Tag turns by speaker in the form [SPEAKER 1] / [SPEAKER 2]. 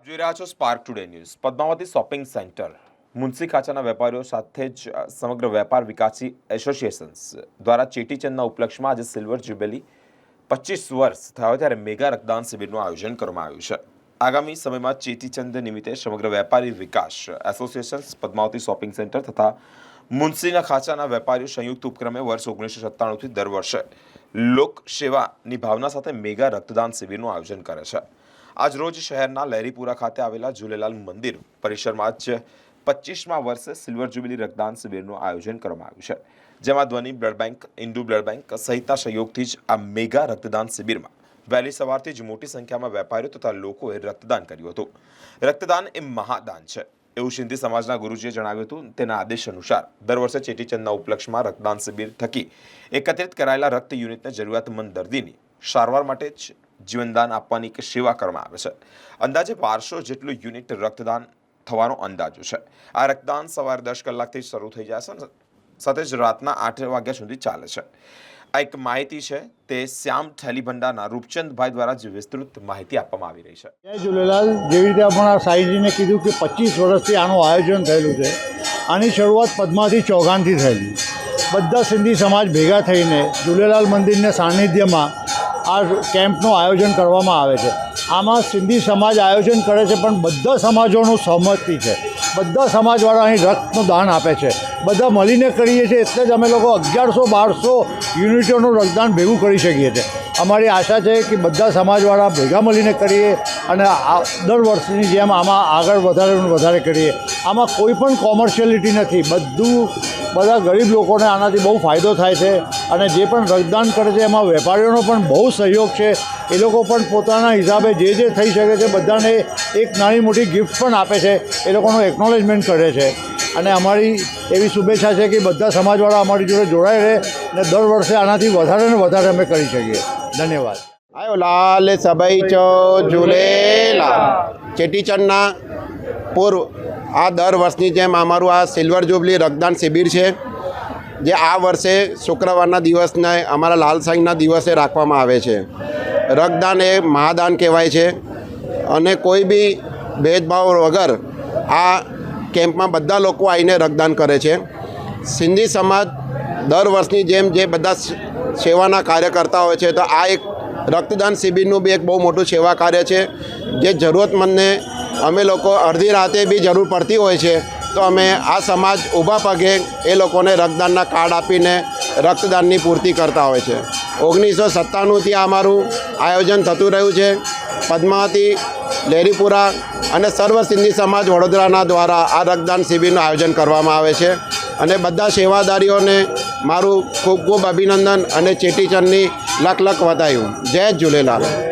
[SPEAKER 1] આપ જોઈ રહ્યા છો spark today news Padmavati shopping centre Munsi ખાચાના વેપારીઓ સાથે જ સમગ્ર વેપાર વિકાસી એસોસિએશન્સ દ્વારા ચેટીચંદના ઉપલક્ષમાં આજે સિલ્વર જ્યુબેલી પચીસ વર્ષ થયો ત્યારે મેગા રક્તદાન શિબિરનું આયોજન કરવામાં આવ્યું છે. આગામી સમયમાં ચેટીચંદ નિમિત્તે સમગ્ર વેપારી વિકાસ એસોસિએશન્સ પદ્માવતી શોપિંગ સેન્ટર તથા મુનસીના ખાચાના વેપારીઓ સંયુક્ત ઉપક્રમે વર્ષ ઓગણીસો સત્તાણુંથી દર વર્ષે લોક સેવાની ભાવના સાથે મેગા રક્તદાન શિબિરનું આયોજન કરે છે. આજ રોજ શહેરના લહેરીપુરા ખાતે આવેલા ઝૂલેલાલ મંદિર પરિસરમાં જ પચીસમા વર્ષે સિલ્વર જ્યુબિલી રક્તદાન શિબિરનું આયોજન કરવામાં આવ્યું છે, જેમાં Dhwani, blood bank Indu blood bank સહિતના સહયોગથી જ આ મેગા રક્તદાન શિબિરમાં વહેલી સવારથી જ મોટી સંખ્યામાં વેપારીઓ તથા લોકોએ રક્તદાન કર્યું હતું. રક્તદાન એ મહાદાન છે, એવું સિંધી સમાજના ગુરુજીએ જણાવ્યું હતું તેના આદેશ અનુસાર દર વર્ષે ચેટીચંદના ઉપલક્ષમાં રક્તદાન શિબિર થકી એકત્રિત કરાયેલા રક્ત યુનિટને જરૂરિયાતમંદ દર્દીની સારવાર માટે જ જીવનદાન આપવાની એક સેવા કરવામાં આવે છે. અંદાજે બારસો જેટલું યુનિટ રક્તદાન થવાનો અંદાજો છે. આ રક્તદાન સવારે દસ કલાકથી શરૂ થઈ જશે સાથે જ રાતના આઠ વાગ્યા સુધી ચાલે છે. આ એક માહિતી છે તે શ્યામ થેલી ભંડારના રૂપચંદભાઈ દ્વારા જ વિસ્તૃત માહિતી આપવામાં આવી રહી છે.
[SPEAKER 2] જય ઝૂલેલાલ. જેવી રીતે આપણા સાઈજીને કીધું કે પચીસ વર્ષથી આનું આયોજન થયેલું છે. આની શરૂઆત પદ્માથી ચોગાનથી થયેલી. બધા સિંધી સમાજ ભેગા થઈને ઝૂલેલાલ મંદિરના સાનિધ્યમાં આ કેમ્પનું આયોજન કરવામાં આવે છે. આમાં સિંધી સમાજ આયોજન કરે છે, પણ બધા સમાજોનું સહમતિ છે. બધા સમાજવાળા અહીં રક્તનું દાન આપે છે. બધા મળીને કરીએ છીએ, એટલે જ અમે લોકો અગિયારસો બારસો યુનિટોનું રક્તદાન ભેગું કરી શકીએ છીએ. અમારી આશા છે કે બધા સમાજવાળા ભેગા મળીને કરીએ અને દર વર્ષની જેમ આમાં આગળ વધારે વધારે કરીએ. આમાં કોઈ પણ કોમર્શિયલિટી નથી. બધું બધા ગરીબ લોકોને આનાથી બહુ ફાયદો થાય છે અને જે પણ રક્તદાન કરે છે, એમાં વેપારીઓનો પણ બહુ સહયોગ છે. એ લોકો પણ પોતાના હિસાબે જે જે થઈ શકે છે, બધાને એક નાની મોટી ગિફ્ટ પણ આપે છે. એ લોકોનું એકનોલેજમેન્ટ કરે છે. અને અમારી એવી શુભેચ્છા છે કે બધા સમાજવાળા અમારી જોડે જોડાઈ રહે અને દર વર્ષે આનાથી વધારે ને વધારે અમે કરી શકીએ. ધન્યવાદ.
[SPEAKER 3] આયો લાલ સબઈ ચો ઝૂલેલા. ચેટીચંડના પૂર્વ આ દર વર્ષની જેમ અમારું આ સિલ્વર જુબલી રક્તદાન શિબિર છે, જે આ વર્ષે શુક્રવારના દિવસને અમારા લાલ સાંઈના દિવસે રાખવામાં આવે છે. રક્તદાન એ મહાદાન કહેવાય છે અને કોઈ બી ભેદભાવ વગર આ કેમ્પમાં બધા લોકો આવીને રક્તદાન કરે છે. સિંધી સમાજ દર વર્ષની જેમ જે બધા સેવાના કાર્ય કરતા હોય છે, તો આ એક રક્તદાન શિબિરનું બી એક બહુ મોટું સેવા કાર્ય છે, જે જરૂરતમંદને અમે લોકો અડધી રાતે બી જરૂર પડતી હોય છે. તો અમે આ સમાજ ઊભા પગે એ લોકોને રક્તદાનના કાર્ડ આપીને રક્તદાનની પૂર્તિ કરતા હોય છે. ઓગણીસો સત્તાણુંથી અમારું આયોજન થતું રહ્યું છે. પદ્માવતી, લેરીપુરા અને સર્વ સિંધી સમાજ વડોદરાના દ્વારા આ રક્તદાન શિબિરનું આયોજન કરવામાં આવે છે. અને બધા સેવાદારીઓને મારું ખૂબ ખૂબ અભિનંદન અને ચેટીચંદની લખ લખ વધાયું જય ઝૂલેલાલ.